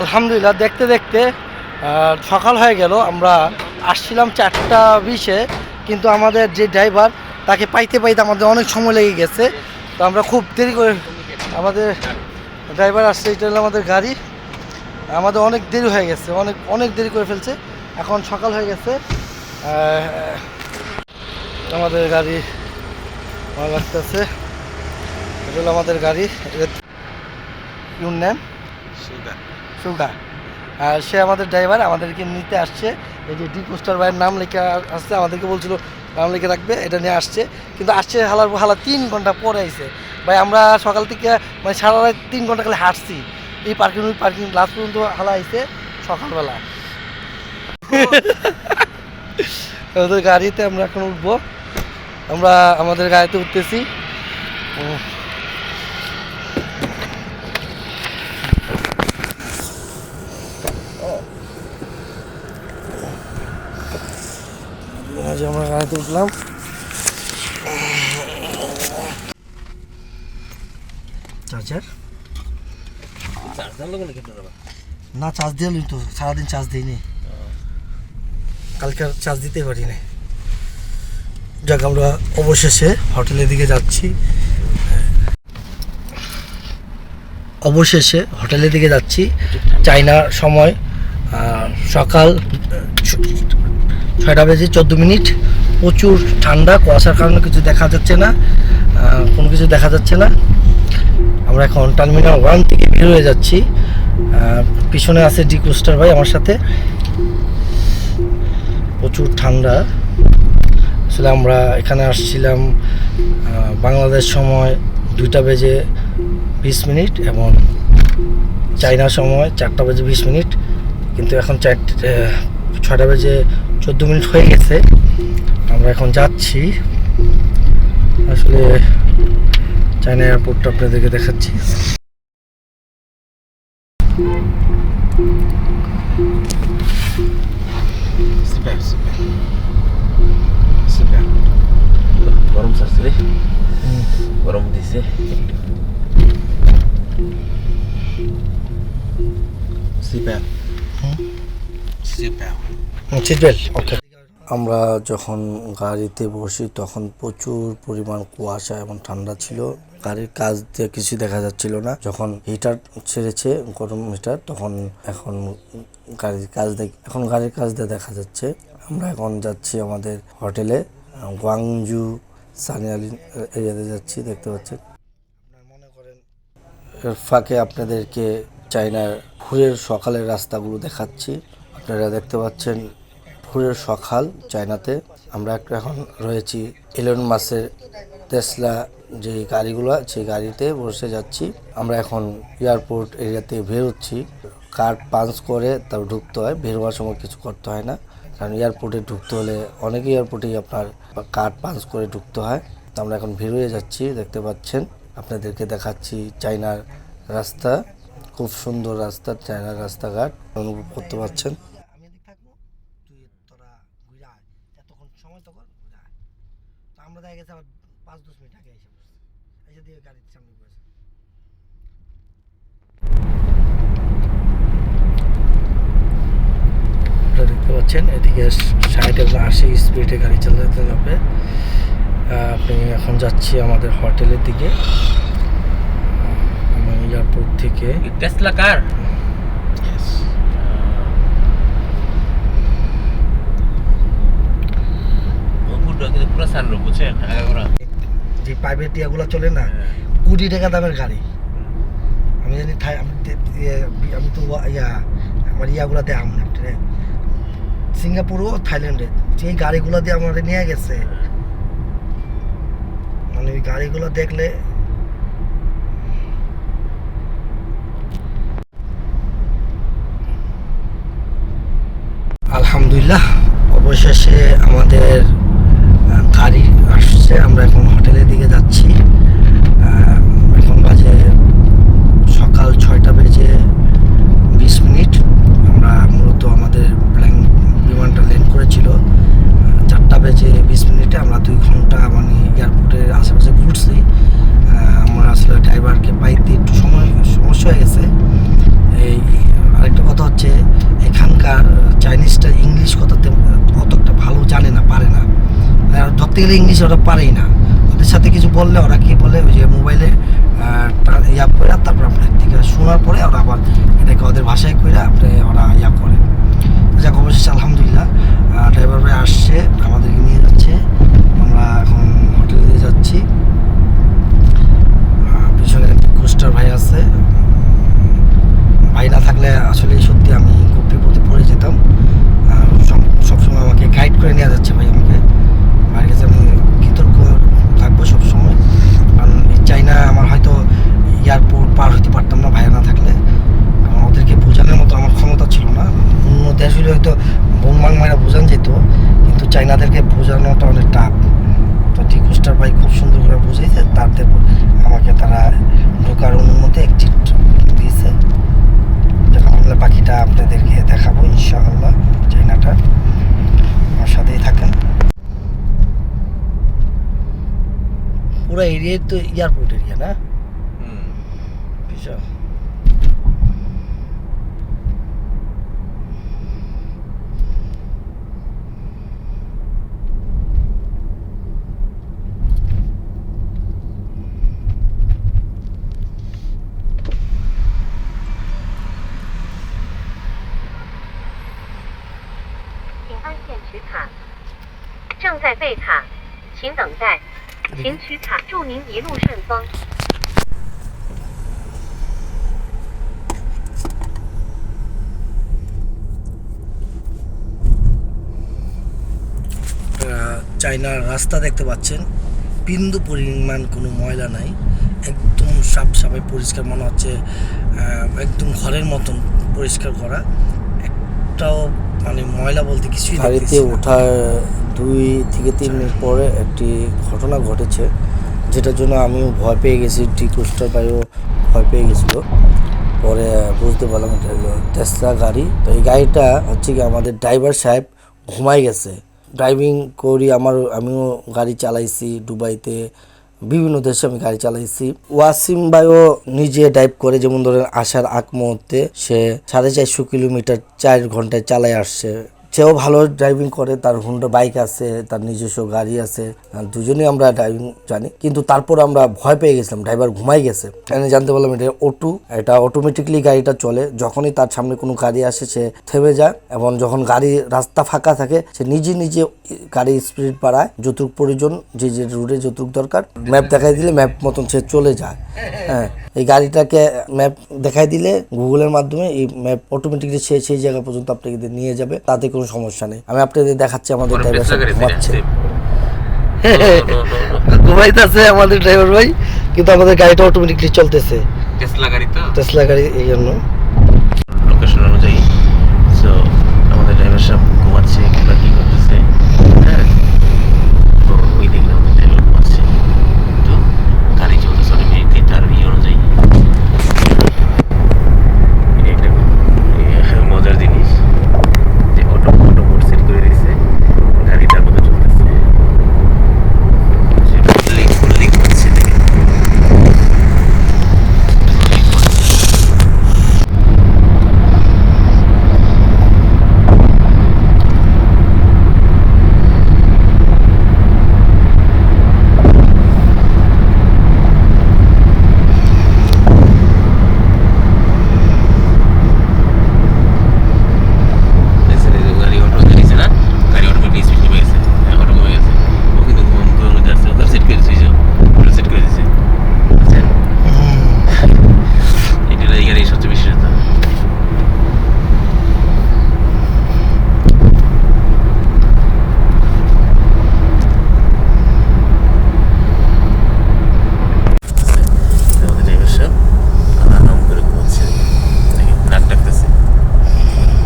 আলহামদুলিল্লাহ, দেখতে দেখতে সকাল হয়ে গেল। আমরা আসছিলাম চারটা বিশে, কিন্তু আমাদের যে ড্রাইভার, তাকে পাইতে পাইতে আমাদের অনেক সময় লেগে গেছে। তো আমরা খুব দেরি করে, আমাদের ড্রাইভার আসছে, এটা হলো আমাদের গাড়ি। আমাদের অনেক দেরি হয়ে গেছে, অনেক অনেক দেরি করে ফেলছে। এখন সকাল হয়ে গেছে। আমাদের গাড়ি ভালো লাগতেছে। এটা হলো আমাদের গাড়ি ইউর সুগা আর সে আমাদের ড্রাইভার, আমাদেরকে নিতে আসছে। এই যে ডি পোস্টার ভাইয়ের নাম লেখা আসছে, আমাদেরকে বলছিল নাম লিখে রাখবে এটা নিয়ে আসছে। কিন্তু আসছে হালার হালা তিন ঘণ্টা পরে আইছে। ভাই, আমরা সকাল থেকে মানে সারা রাত তিন ঘণ্টা খালি হাঁটছি। এই পার্কিং পার্কিং লাস্ট পর্যন্ত হালা আইছে সকালবেলা। ওদের গাড়িতে আমরা এখন উঠবো। আমরা আমাদের গাড়িতে উঠতেছি। আমরা গাড়িতে উঠলাম চার্জার না চার্জ দিয়ে তো সারাদিন চার্জ দিইনি কালকে আর চার্জ দিতে পারি না। যাক আমরা অবশেষে হোটেলের দিকে যাচ্ছি। অবশেষে হোটেলের দিকে যাচ্ছি। চাইনার সময় সকাল ছয়টা বেজে চোদ্দ মিনিট। প্রচুর ঠান্ডা, কুয়াশার কারণে কিছু দেখা যাচ্ছে না কোনো কিছু দেখা যাচ্ছে না। আমরা এখন টার্মিনাল ওয়ান থেকে বের হয়ে যাচ্ছি। পিছনে আছে ডি কোস্টার ভাই আমার সাথে। প্রচুর ঠান্ডা। আসলে আমরা এখানে আসছিলাম বাংলাদেশ সময় দুইটা বেজে বিশ মিনিট এবং চাইনা সময় চারটা বেজে বিশ মিনিট। কিন্তু এখন চার ছটা বেজে চোদ্দ মিনিট হয়ে গেছে। আমরা এখন যাচ্ছি। আসলে চায়না এয়ারপোর্টটা আপনাদেরকে দেখাচ্ছি. গরম ছাড়ছে রে। গরম দিছে. Super. সিট বেল্ট ওকে আমরা যখন গাড়িতে বসি তখন প্রচুর পরিমাণ কুয়াশা এবং ঠান্ডা ছিল। গাড়ির কাজ দিয়ে কিছু দেখা যাচ্ছিল না। যখন হিটার ছেড়েছে গরম হিটার তখন এখন গাড়ির কাজ দেখ এখন গাড়ির কাজ দিয়ে দেখা যাচ্ছে। আমরা এখন যাচ্ছি আমাদের হোটেলে গুয়াংজু সানিয়ালিন এরিয়াতে যাচ্ছি দেখতে পাচ্ছেন। মনে করেন এর ফাঁকে আপনাদেরকে চায়নার ভোরের সকালের রাস্তাগুলো দেখাচ্ছি। আপনারা দেখতে পাচ্ছেন ভোরের সকাল চায়নাতে। আমরা এখন রয়েছি এলন মাসের তেসলা যে গাড়িগুলো, সেই গাড়িতে বসে যাচ্ছি। আমরা এখন এয়ারপোর্ট এরিয়াতে বেরোচ্ছি কার্ড পাঞ্চ করে তার ঢুকতে হয়, বের হওয়ার সময় কিছু করতে হয় না। কারণ এয়ারপোর্টে ঢুকতে হলে অনেক এয়ারপোর্টেই আপনার কার্ড পাঞ্চ করে ঢুকতে হয়। তো আমরা এখন বের হয়ে যাচ্ছি, দেখতে পাচ্ছেন। আপনাদেরকে দেখাচ্ছি চায়নার রাস্তা। খুব সুন্দর রাস্তা, চায়নার রাস্তাঘাট। অনুভব করতে পারছেন আমি এদিক থাকব তুই তোরা ঘুরে আয় এতক্ষণ সময় তো কর ঘুরে আয় তো আমরা দেখা গেছে আবার পাঁচ দশ মিনিট আগে এসে বসছি এসে দিয়ে গাড়ির সামনে বসে আপনারা দেখতে পাচ্ছেন এদিকে ষাট এবং আশি স্পিডে গাড়ি চালাতে হবে। আপনি এখন যাচ্ছি আমাদের হোটেলের দিকে। আমি এয়ারপোর্ট থেকে। Tesla car Yes. পুরো কিন্তু পুরো সানরুফ বুঝছেন? আগাগোড়া। যে প্রাইভেট ইয়াগুলো চলে না কোটি টাকা দামের গাড়ি। আমি জানি ইয়ে- আমি তো ইয়া আমার ইয়াগুলো দেয় আমি সিঙ্গাপুরও থাইল্যান্ডে যে গাড়িগুলো দিয়ে আমাদের নিয়ে গেছে। মানে ওই গাড়িগুলো দেখলে আলহামদুলিল্লাহ, অবশেষে আমাদের গাড়ি আসছে, আমরা এখন হোটেলের দিকে যাচ্ছি। ফ্লাইটে আমরা দুই ঘণ্টা মানে এয়ারপোর্টের আশেপাশে ঘুরছি। আমার আসলে ড্রাইভারকে পাইতে একটু সময় সমস্যা হয়ে গেছে। এই, আরেকটা কথা হচ্ছে, এখানকার চাইনিজটা ইংলিশ কথাতে অতটা ভালো জানে না, পারে না। ধরতে গেলে ইংলিশ ওরা পারেই না। ওদের সাথে কিছু বললে, ওরা কি বলে? ওই যে মোবাইলে ইয়া করে, তারপর আপনার থেকে শোনার পরে ওরা আবার এটাকে ওদের ভাষায় করে আপনি ওরা ইয়া করে যাক, অবশেষে আলহামদুলিল্লাহ ড্রাইভার ভাই আসছে, আমাদেরকে নিয়ে যাচ্ছে। মারা বোঝান যেত কিন্তু চাইনাদেরকে বোঝানোটা অনেক টাফ তো ঠিক কোস্টার ভাই খুব সুন্দর করে বুঝিয়েছে তাদের আমাকে তারা ঢোকার অনুমতি এক্সিট দিয়েছে। আমরা বাকিটা আপনাদেরকে দেখাবো ইনশাআল্লাহ চাইনাটা। আমার সাথেই থাকেন। পুরো এরিয়া তো এয়ারপোর্ট এরিয়া না? বিশাল। 请按键取卡。正在备卡，请等待。请取卡，祝您一路顺风。 আহ, চায়নার রাস্তা দেখতে পাচ্ছেন বিন্দু পরিমাণ কোনো ময়লা নাই একদম সাফ সাফাই পরিষ্কার মনে হচ্ছে আহ, একদম ঘরের মতন পরিষ্কার করা একটাও মানে ময়লা বলতে কিছুই গাড়িতে ওঠার দুই থেকে তিন মিনিট পরে একটি ঘটনা ঘটেছে যেটার জন্য আমিও ভয় পেয়ে গেছি টি কোস্টার ভাইও ভয় পেয়ে গেছিল। পরে বুঝতে পারলাম এটা হলো টেসলা গাড়ি। তো এই গাড়িটা হচ্ছে কি আমাদের ড্রাইভার সাহেব ঘুমাই গেছে। ড্রাইভিং করি আমার আমিও গাড়ি চালাইছি দুবাইতে। বিভিন্ন দেশে আমি গাড়ি চালাইছি। ওয়াসিম ভাইও নিজে ড্রাইভ করে, যেমন ধরেন আসার আগ মুহূর্তে সে সাড়ে চারশো কিলোমিটার চার ঘন্টায় চালায় আসছে। সেও ভালো ড্রাইভিং করে, তার হুন্ডা বাইক আছে, তার নিজস্ব গাড়ি আছে দুজনেই আমরা ড্রাইভিং জানি। কিন্তু তারপর আমরা ভয় পেয়ে গেছিলাম ড্রাইভার ঘুমাই গেছে। এখানে জানতে পারলাম এটা অটো এটা অটোমেটিকলি গাড়িটা চলে। যখনই তার সামনে কোনো গাড়ি আসে, সে থেমে যায় এবং যখন গাড়ি রাস্তা ফাঁকা থাকে, সে নিজে নিজে গাড়ি স্পিড বাড়ায়, যতটুক প্রয়োজন, যে যে রুটে যতটুক দরকার ম্যাপ দেখাই দিলে ম্যাপ মতন সে চলে যায়। হ্যাঁ এই গাড়িটাকে ম্যাপ দেখাই দিলে গুগলের মাধ্যমে এই ম্যাপ অটোমেটিকলি সে, সেই জায়গা পর্যন্ত আপনাকে নিয়ে যাবে। তাতে কোনো সমস্যা নেই। আমি আপনাদের দেখাচ্ছি আমাদের ড্রাইভার ঘুমাচ্ছে। ঘুমাইতেছে আমাদের ড্রাইভার ভাই কিন্তু আমাদের গাড়িটা অটোমেটিকলি চলতেছে। টেসলা গাড়ি তো? টেসলা গাড়ি এই জন্য। লোকেশন অনুযায়ী সো আমাদের ড্রাইভার সাহেব ঘুমাচ্ছে কিংবা কি করতেছে হ্যাঁ তো ওই দিকে আমাদের ড্রাইভার ঘুমাচ্ছে তো গাড়ি চলতেছে অটোমেটিক তার ই অনুযায়ী এটা একটা এ, মজার জিনিস যে অটো অটো মোড সেট করে দিয়েছে গাড়ি তার মধ্যে চলতেছে সেটা ফুললি ফুললি ঘুমাচ্ছে দেখে দেখছেন এই যে গাড়ি অটো গাড়িছে না গাড়ি অটোমেটিক স্পিড কমে গেছে হ্যাঁ, অটো কমে গেছে ও কিন্তু ঘুম ঘুমের মধ্যে আসছে ওটা সেট করে দিয়েছে ওটা সেট করে দিয়েছে বুঝছেন এটা এই গাড়ি সবচেয়ে বেশি যেত আমাদের ড্রাইভার সাহেব আরাম করে ঘুমাচ্ছে দেখেন, নাক ডাকতেছে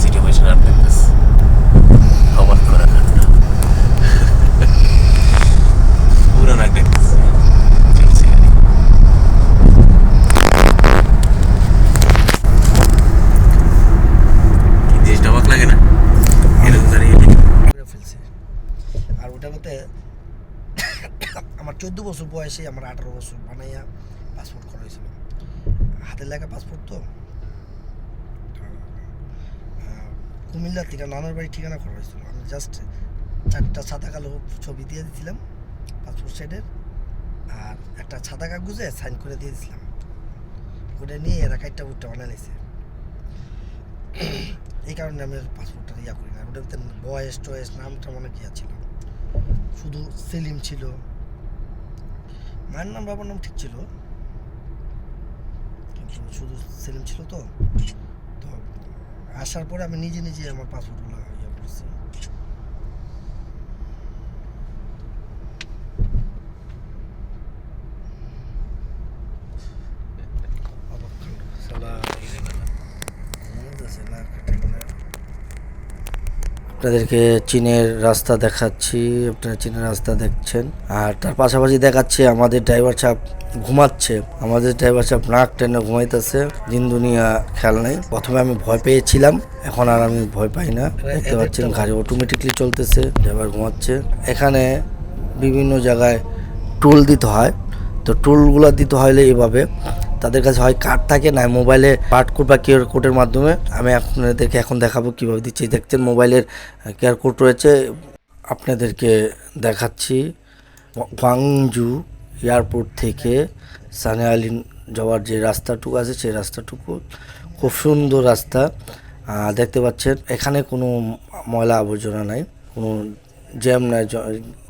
সিটি বসে নাক ডাকতেছে অবাক করা ঠান্ডা পুরো নাক ডাকতেছে চলছে গাড়ি কি দেশটা অবাক লাগে না এরকম গাড়ি এলে করে ফেলছে আর ওটার মধ্যে আমার চোদ্দ বছর বয়সে আমার আঠারো বছর বানাইয়া পাসপোর্ট করা হয়েছিল। হাতের লেখা পাসপোর্ট তো? আহ, কুমিল্লা থেকে নানার বাড়ি ঠিকানা করা হয়েছিল। আমি জাস্ট চারটা সাদা কালো ছবি দিয়ে দিয়েছিলাম পাসপোর্ট সাইডের আর একটা সাদা কাগজে সাইন করে দিয়ে দিয়েছিলাম ওটা নিয়ে এরা কাইটটা বুটটা বানাইছে এই কারণে আমি পাসপোর্টটা ইয়া করি না। ওটার ভিতরে বয়স টয়েস নামটা মনে কি ছিল। শুধু সেলিম ছিল। মায়ের নাম, বাবার নাম ঠিক ছিল। কিন্তু শুধু সেলিম ছিল তো। তো আসার পরে আমি নিজে নিজে আমার পাসপোর্টগুলো ইয়ে করছি অবকাণ্ড। শালা ঘুমাইতেছে না, কাটে না। আপনাদেরকে চীনের রাস্তা দেখাচ্ছি, আপনারা চীনের রাস্তা দেখছেন। আর তার পাশাপাশি দেখাচ্ছে, আমাদের ড্রাইভার সাহেব ঘুমাচ্ছে। আমাদের ড্রাইভার সাহেব নাক টেনে ঘুমাইতেছে, দিন দুনিয়া খেয়াল নেই। প্রথমে আমি ভয় পেয়েছিলাম, এখন আর আমি ভয় পাই না। দেখতে পাচ্ছেন, গাড়ি অটোমেটিকলি চলতেছে, ড্রাইভার ঘুমাচ্ছে। এখানে বিভিন্ন জায়গায় টোল দিতে হয়। তো টোলগুলো দিতে হলে এভাবে তাদের কাছে হয় কার্ড থাকে, না মোবাইলে কোড বা কিউআর কোডের মাধ্যমে। আমি আপনাদেরকে এখন দেখাবো কীভাবে দিচ্ছি। দেখছেন মোবাইলের কিউআর কোড রয়েছে। আপনাদেরকে দেখাচ্ছি। ওয়াংজু এয়ারপোর্ট থেকে সানিয়ালিন যাওয়ার যে রাস্তাটুকু আছে, সেই রাস্তাটুকু। খুব সুন্দর রাস্তা। দেখতে পাচ্ছেন, এখানে কোনো ময়লা আবর্জনা নাই, কোনো জ্যাম নাই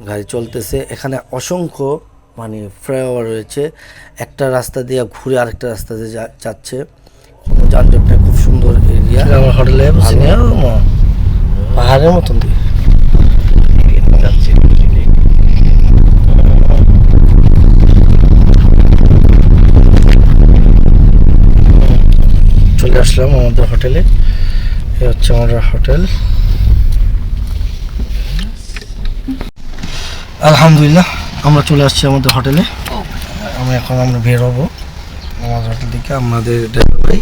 গাড়ি চলতেছে। এখানে অসংখ্য মানে ফ্লাইওভার রয়েছে। একটা রাস্তা দিয়ে ঘুরে আরেকটা রাস্তা দিয়ে যাচ্ছে। কোনো যানজট নেই খুব সুন্দর এরিয়া। আমার হোটেলে পাহাড়ের মতন দিয়ে। যাচ্ছে। চলে আসলাম আমাদের হোটেলে। এই হচ্ছে আমাদের হোটেল। আলহামদুলিল্লাহ। আমরা চলে আসছি আমাদের হোটেলে আমরা এখন আমরা বের হব। আমাদের হোটেল থেকে আমাদের ড্রাইভার ভাই।